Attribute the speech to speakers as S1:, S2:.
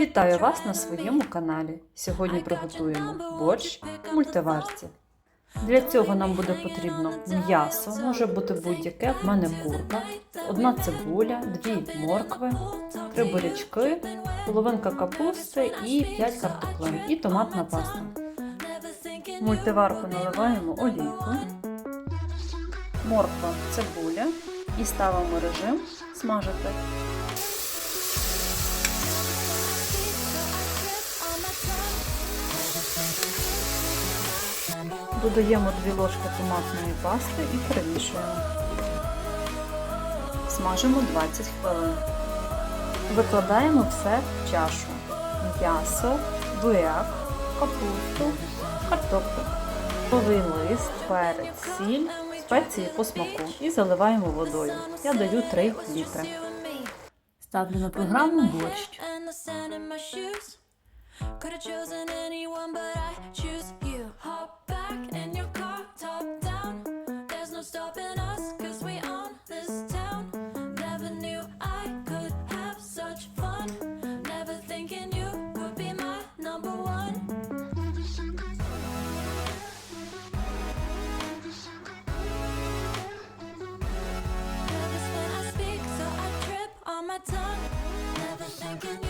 S1: Вітаю вас на своєму каналі. Сьогодні приготуємо борщ в мультиварці. Для цього нам буде потрібно м'ясо, може бути будь-яке, в мене курка, одна цибуля, дві моркви, три бурячки, половинка капусти і 5 картоплин і томатна паста. В мультиварку наливаємо олійку, морква, цибуля і ставимо режим смажити. Додаємо 2 ложки томатної пасти і перемішуємо. Смажимо 20 хвилин. Викладаємо все в чашу. М'ясо, буряк, капусту, картоплю, ловий лист, перець, сіль, спеції по смаку і заливаємо водою. Я даю 3 літри. Ставлю на програму борщ.
S2: Thank you.